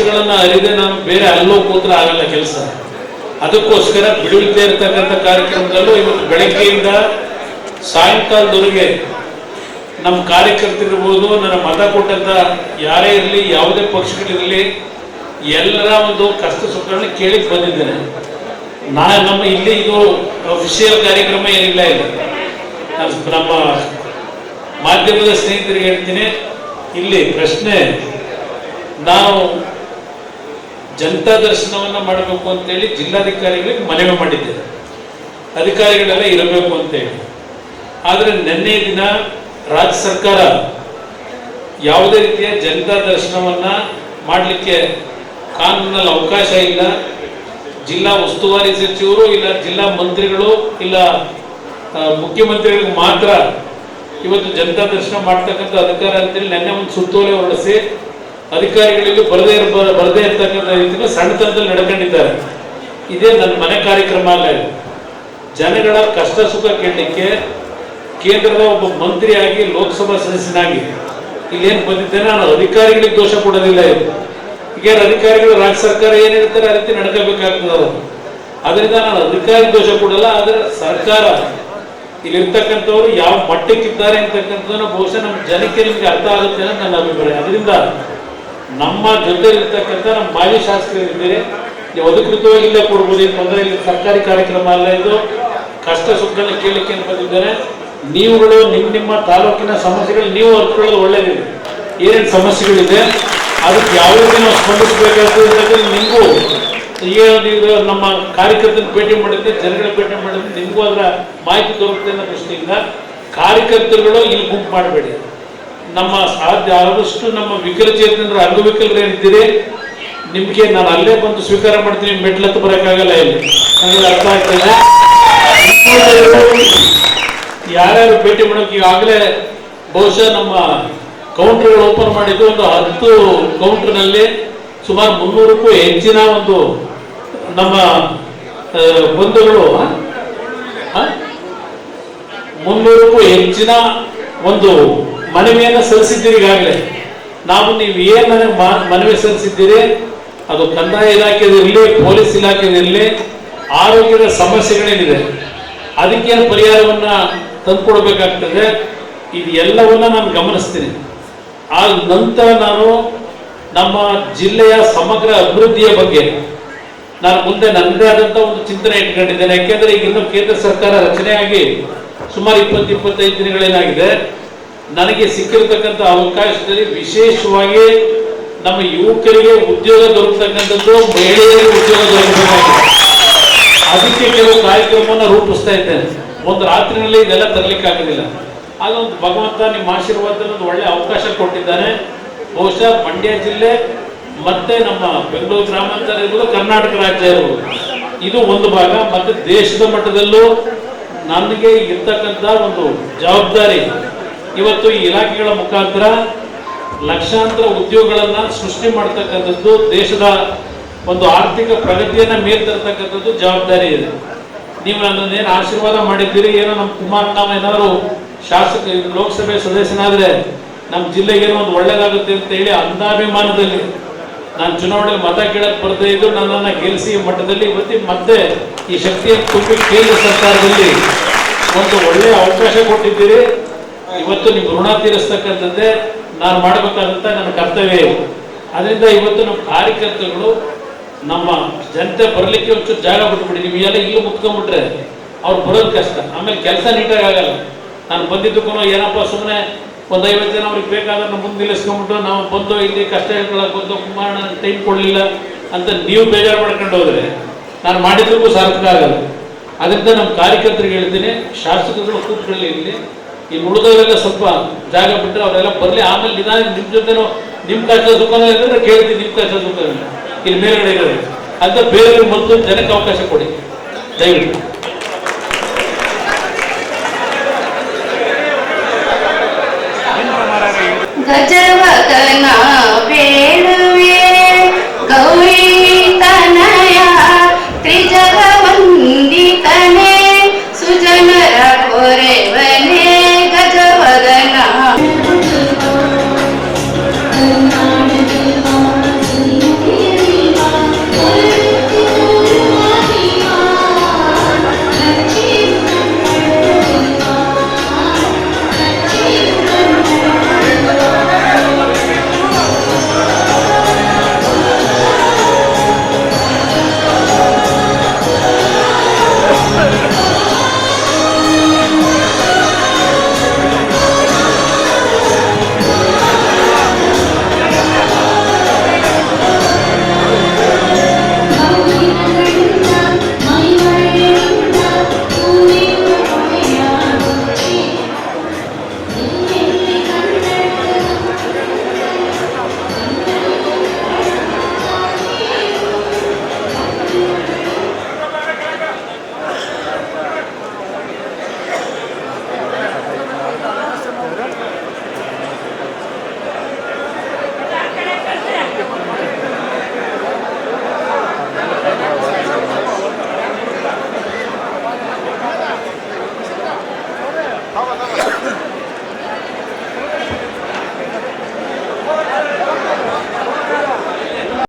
ಕಷ್ಟಗಳನ್ನ ಅರಿದೆ ನಾನು ಬೇರೆ ಅಲ್ಲೋ ಕೂತ್ರ ಆಗಲ್ಲ ಕೆಲಸ. ಅದಕ್ಕೋಸ್ಕರ ಬಿಡುಗಡೆ ಇರ್ತಕ್ಕಂಥ ಕಾರ್ಯಕ್ರಮದಲ್ಲೂ ಇವತ್ತು ಬೆಳಗ್ಗೆಯಿಂದ ಸಾಯಂಕಾಲದವರೆಗೆ ನಮ್ಮ ಕಾರ್ಯಕರ್ತರಿರ್ಬೋದು, ನನ್ನ ಮತ ಕೊಟ್ಟಂತ ಯಾರೇ ಇರಲಿ, ಯಾವುದೇ ಪಕ್ಷಗಳಿರಲಿ, ಎಲ್ಲರ ಒಂದು ಕಷ್ಟ ಸುಖಗಳನ್ನ ಕೇಳಿ ಬಂದಿದ್ದೇನೆ. ನಾ ನಮ್ಮ ಇಲ್ಲಿ ಇದು ಅಫಿಷಿಯಲ್ ಕಾರ್ಯಕ್ರಮ ಏನಿಲ್ಲ ಇದೆ. ನಮ್ಮ ಮಾಧ್ಯಮದ ಸ್ನೇಹಿತರಿಗೆ ಹೇಳ್ತೀನಿ, ಇಲ್ಲಿ ಪ್ರಶ್ನೆ ನಾವು ಜನತಾ ದರ್ಶನವನ್ನ ಮಾಡಬೇಕು ಅಂತೇಳಿ ಜಿಲ್ಲಾಧಿಕಾರಿಗಳಿಗೆ ಮನವಿ ಮಾಡಿದ್ದೇವೆ. ಅಧಿಕಾರಿಗಳೆಲ್ಲ ಇರಬೇಕು ಅಂತೇಳಿ. ಆದರೆ ನಿನ್ನೆ ದಿನ ರಾಜ್ಯ ಸರ್ಕಾರ ಯಾವುದೇ ರೀತಿಯ ಜನತಾ ದರ್ಶನವನ್ನ ಮಾಡಲಿಕ್ಕೆ ಕಾನೂನಲ್ಲಿ ಅವಕಾಶ ಇಲ್ಲ. ಜಿಲ್ಲಾ ಉಸ್ತುವಾರಿ ಸಚಿವರು ಇಲ್ಲ, ಜಿಲ್ಲಾ ಮಂತ್ರಿಗಳು ಇಲ್ಲ. ಮುಖ್ಯಮಂತ್ರಿಗಳಿಗೆ ಮಾತ್ರ ಇವತ್ತು ಜನತಾ ದರ್ಶನ ಮಾಡ್ತಕ್ಕಂಥ ಅಧಿಕಾರ ಅಂತೇಳಿ ನಿನ್ನೆ ಒಂದು ಸುತ್ತೋಲೆ ಹೊರಡಿಸಿ ಅಧಿಕಾರಿಗಳಿಗೆ ಬರದೇ ಇರ ಬರದೇ ಇರ್ತಕ್ಕಂಥ ರೀತಿಯಲ್ಲಿ ಸಣ್ಣತನದಲ್ಲಿ ನಡ್ಕೊಂಡಿದ್ದಾರೆ. ಇದೇ ನನ್ನ ಮನೆ ಕಾರ್ಯಕ್ರಮ ಅಲ್ಲ ಇದು. ಜನಗಳ ಕಷ್ಟ ಸುಖ ಕೇಳಲಿಕ್ಕೆ ಕೇಂದ್ರದ ಒಬ್ಬ ಮಂತ್ರಿಯಾಗಿ ಲೋಕಸಭಾ ಸದಸ್ಯನಾಗಿ ಇಲ್ಲೇನು ಬಂದಿದ್ದೇನೆ, ನಾನು ಅಧಿಕಾರಿಗಳಿಗೆ ದೋಷ ಕೊಡೋದಿಲ್ಲ ಇದು. ಈಗ ಅಧಿಕಾರಿಗಳು ರಾಜ್ಯ ಸರ್ಕಾರ ಏನು ಹೇಳ್ತಾರೆ, ಆ ರೀತಿ ನಡ್ಕೋಬೇಕಾಗ್ತದೆ ಅವರು. ಅದರಿಂದ ನಾನು ಅಧಿಕಾರಿ ದೋಷ ಕೊಡಲ್ಲ, ಆದರೆ ಸರ್ಕಾರ ಇಲ್ಲಿರ್ತಕ್ಕಂಥವ್ರು ಯಾವ ಮಟ್ಟಕ್ಕಿದ್ದಾರೆ ಅಂತಕ್ಕಂಥದ್ದು ಬಹುಶಃ ನಮ್ಮ ಜನಕ್ಕೆ ನಿಮಗೆ ಅರ್ಥ ಆಗುತ್ತೆ ಅಂತ ನನ್ನ ಅಭಿಪ್ರಾಯ. ಅದರಿಂದ ನಮ್ಮ ಜೊತೆ ಇರ್ತಕ್ಕಂಥ ನಮ್ಮ ಮಾಜಿ ಶಾಸಕರಿದ್ದೀರಿ ನೀವು ಅಧಿಕೃತವಾಗಿ ಇಲ್ಲೇ ಕೊಡ್ಬೋದು, ಏನು ತೊಂದರೆ ಇಲ್ಲ, ಸರ್ಕಾರಿ ಕಾರ್ಯಕ್ರಮ ಅಲ್ಲ ಇದು. ಕಷ್ಟ ಸುಖಗಳನ್ನ ಕೇಳಲಿಕ್ಕೆ ಅಂತ ನೀವುಗಳು ನಿಮ್ಮ ನಿಮ್ಮ ತಾಲೂಕಿನ ಸಮಸ್ಯೆಗಳು ನೀವು ಅರ್ಕೊಳ್ಳೋದು ಒಳ್ಳೇದಿದೆ. ಏನೇನು ಸಮಸ್ಯೆಗಳಿದೆ, ಅದಕ್ಕೆ ಯಾವ ರೀತಿ ನಾವು ಸ್ಪಂದಿಸಬೇಕಾಗ್ತದೆ ನಿಮಗೂ ಈಗ ನೀವು ನಮ್ಮ ಕಾರ್ಯಕರ್ತನ ಭೇಟಿ ಮಾಡಿದ್ರೆ ಜನಗಳ ಭೇಟಿ ಮಾಡಿದ್ರೆ ನಿಮಗೂ ಅದರ ಮಾಹಿತಿ ದೊರಕುತ್ತೆ ಅನ್ನೋ ದೃಷ್ಟಿಯಿಂದ ಕಾರ್ಯಕರ್ತರುಗಳು ಇಲ್ಲಿ ಗುಂಪು ಮಾಡಬೇಡಿ. ನಮ್ಮ ಸಾಧ್ಯ ಆದಷ್ಟು ನಮ್ಮ ವಿಕಲಚೇತನರ ಅಂಗವಿಕಲರು ಏನಿದ್ದೀರಿ ನಿಮ್ಗೆ ನಾನು ಅಲ್ಲೇ ಬಂದು ಸ್ವೀಕಾರ ಮಾಡ್ತೀನಿ ಮೆಟ್ಲತ್ತು ಬರೋಕ್ಕಾಗಲ್ಲ ಇಲ್ಲಿ ನನಗೆ ಅರ್ಥ ಆಗ್ತದೆ ಯಾರ್ಯಾರು ಭೇಟಿ ಮಾಡೋಕೆ ಈಗಾಗಲೇ ಬಹುಶಃ ನಮ್ಮ ಕೌಂಟರ್ಗಳು ಓಪನ್ ಮಾಡಿದ್ದು ಒಂದು ಹತ್ತು ಕೌಂಟರ್ನಲ್ಲಿ ಸುಮಾರು ಮುನ್ನೂರಕ್ಕೂ ಹೆಚ್ಚಿನ ಒಂದು ನಮ್ಮ ಬಂಧುಗಳು? ಮುನ್ನೂರಕ್ಕೂ ಹೆಚ್ಚಿನ ಒಂದು ಮನವಿಯನ್ನು ಸಲ್ಲಿಸಿದ್ದೀರಿ ಈಗಾಗಲೇ. ನಾವು ನೀವು ಏನು ಮನವಿ ಸಲ್ಲಿಸಿದ್ದೀರಿ, ಅದು ಕಂದಾಯ ಇಲಾಖೆದಿರಲಿ ಪೊಲೀಸ್ ಇಲಾಖೆದಿರಲಿ ಆರೋಗ್ಯದ ಸಮಸ್ಯೆಗಳೇನಿದೆ, ಅದಕ್ಕೇನು ಪರಿಹಾರವನ್ನು ತಂದುಕೊಡ್ಬೇಕಾಗ್ತದೆ ಇದು ಎಲ್ಲವನ್ನ ನಾನು ಗಮನಿಸ್ತೀನಿ. ಆ ನಂತರ ನಾನು ನಮ್ಮ ಜಿಲ್ಲೆಯ ಸಮಗ್ರ ಅಭಿವೃದ್ಧಿಯ ಬಗ್ಗೆ ನಾನು ಮುಂದೆ ನನ್ನದೇ ಆದಂಥ ಒಂದು ಚಿಂತನೆ ಇಟ್ಕೊಂಡಿದ್ದೇನೆ. ಯಾಕೆಂದರೆ ಈಗ ಇನ್ನೂ ಕೇಂದ್ರ ಸರ್ಕಾರ ರಚನೆಯಾಗಿ ಸುಮಾರು ಇಪ್ಪತ್ತು, ಇಪ್ಪತ್ತೈದು ದಿನಗಳೇನಾಗಿದೆ ನನಗೆ ಸಿಕ್ಕಿರತಕ್ಕಂಥ ಅವಕಾಶದಲ್ಲಿ ವಿಶೇಷವಾಗಿ ನಮ್ಮ ಯುವಕರಿಗೆ ಉದ್ಯೋಗ ದೊರಕತಕ್ಕಂಥದ್ದು ಮಹಿಳೆಯರಿಗೆ ಉದ್ಯೋಗ ದೊರಕಬೇಕಾಗಿದೆ. ಅದಕ್ಕೆ ಕೆಲವು ಕಾರ್ಯಕ್ರಮವನ್ನು ರೂಪಿಸ್ತಾ ಇದ್ದೇನೆ. ಒಂದು ರಾತ್ರಿನಲ್ಲಿ ಇದೆಲ್ಲ ತರಲಿಕ್ಕೆ ಆಗೋದಿಲ್ಲ ಆಗ ಒಂದು ಭಗವಂತ ನಿಮ್ಮ ಆಶೀರ್ವಾದದಲ್ಲಿ ಒಂದು ಒಳ್ಳೆ ಅವಕಾಶ ಕೊಟ್ಟಿದ್ದಾನೆ. ಬಹುಶಃ ಮಂಡ್ಯ ಜಿಲ್ಲೆ, ಮತ್ತೆ ನಮ್ಮ ಬೆಂಗಳೂರು ಗ್ರಾಮಾಂತರ ಇರ್ಬೋದು, ಕರ್ನಾಟಕ ರಾಜ್ಯ ಇರ್ಬೋದು. ಇದು ಒಂದು ಭಾಗ, ಮತ್ತೆ ದೇಶದ ಮಟ್ಟದಲ್ಲೂ ನನಗೆ ಇರ್ತಕ್ಕಂಥ ಒಂದು ಜವಾಬ್ದಾರಿ. ಇವತ್ತು ಈ ಇಲಾಖೆಗಳ ಮುಖಾಂತರ ಲಕ್ಷಾಂತರ ಉದ್ಯೋಗಗಳನ್ನ ಸೃಷ್ಟಿ ಮಾಡ್ತಕ್ಕಂಥದ್ದು ದೇಶದ ಒಂದು ಆರ್ಥಿಕ ಪ್ರಗತಿಯನ್ನ ಮೇಲ್ತರ್ತಕ್ಕಂಥದ್ದು ಜವಾಬ್ದಾರಿ ಇದೆ. ನೀವು ಏನು ಆಶೀರ್ವಾದ ಮಾಡಿದ್ದೀರಿ, ಏನೋ ನಮ್ಮ ಕುಮಾರ್ ನಾವು ಏನಾದ್ರು ಶಾಸಕ, ಲೋಕಸಭೆ ಸದಸ್ಯನಾದ್ರೆ ನಮ್ಮ ಜಿಲ್ಲೆಗೆ ಒಂದು ಒಳ್ಳೇದಾಗುತ್ತೆ ಅಂತ ಹೇಳಿ ಅಂದಾಭಿಮಾನದಲ್ಲಿ ನಾನು ಚುನಾವಣೆ ಮತ ಕೇಳಕ್ ಬರ್ತಾ ಇದ್ದು ನನ್ನನ್ನು ಗೆಲ್ಲಿಸಿ ಮಟ್ಟದಲ್ಲಿ ಇವತ್ತಿ ಮತ್ತೆ ಈ ಶಕ್ತಿಯನ್ನು ತುಂಬಿ ಕೇಂದ್ರ ಸರ್ಕಾರದಲ್ಲಿ ಒಂದು ಒಳ್ಳೆಯ ಅವಕಾಶ ಕೊಟ್ಟಿದ್ದೀರಿ. ಇವತ್ತು ನಿಮ್ಮ ಋಣ ತೀರಿಸ್ತಕ್ಕಂಥದ್ದೇ ನಾನು ಮಾಡಬೇಕಾದಂತ ನನ್ನ ಕರ್ತವ್ಯ ಇದೆ. ಅದರಿಂದ ಇವತ್ತು ನಮ್ಮ ಕಾರ್ಯಕರ್ತರುಗಳು ನಮ್ಮ ಜನತೆ ಬರಲಿಕ್ಕೆ ಒಂಚೂರು ಜಾಗ ಬಿಟ್ಬಿಡಿ. ನೀವು ಎಲ್ಲ ಇಲ್ಲೂ ಮುತ್ಕೊಂಡ್ಬಿಟ್ರೆ ಅವ್ರು ಬರೋದು ಕಷ್ಟ. ಆಮೇಲೆ ಕೆಲಸ ನೀಟಾಗಿ ಆಗಲ್ಲ. ನಾನು ಬಂದಿದ್ದಕ್ಕೂ ಏನಪ್ಪ ಸುಮ್ಮನೆ ಒಂದು ಐವತ್ತು ಜನ ಅವ್ರಿಗೆ ಬೇಕಾದ್ರೆ ಮುಂದೆ ನಿಲ್ಲಿಸ್ಕೊಂಡ್ಬಿಟ್ಟು ನಾವು ಬಂದು ಇಲ್ಲಿ ಕಷ್ಟ ಹೇಳ್ಕೊಳಕ್ ಬಂದು ಕುಮಾರಣ್ಣ ಟೈಮ್ ಕೊಡಲಿಲ್ಲ ಅಂತ ನೀವು ಬೇಜಾರು ಮಾಡ್ಕೊಂಡು ಹೋದ್ರೆ ನಾನು ಮಾಡಿದ್ರಿಗೂ ಸಾರ್ಥಕ ಆಗಲ್ಲ. ಅದರಿಂದ ನಮ್ಮ ಕಾರ್ಯಕರ್ತರಿಗೆ ಹೇಳ್ತೀನಿ, ಶಾಸಕರುಗಳು ಕೂತ್ಕೊಳ್ಳಿ ಇಲ್ಲಿ. ಈ ಉಳಿದವರೆಲ್ಲ ಸ್ವಲ್ಪ ಜಾಗ ಬಿಟ್ಟರೆ ಅವರೆಲ್ಲ ಬರಲಿ, ಆಮೇಲೆ ನಿಧಾನ ನಿಮ್ಮ ಜೊತೆನೋ ನಿಮ್ಮ ಕಷ್ಟ ಸುಖನೂ ಇದ್ರೆ ಕೇಳ್ತೀನಿ ನಿಮ್ಮ ಕಷ್ಟ ಸುಖ ಇಲ್ಲಿ. ಮೇಲ್ಗಡೆ ಇರೋದು ಅಂತ ಬೇರೆ ಮೊದಲು ಜನಕ್ಕೆ ಅವಕಾಶ ಕೊಡಿ. ದಯವಿಟ್ಟು. ಗಜವದನ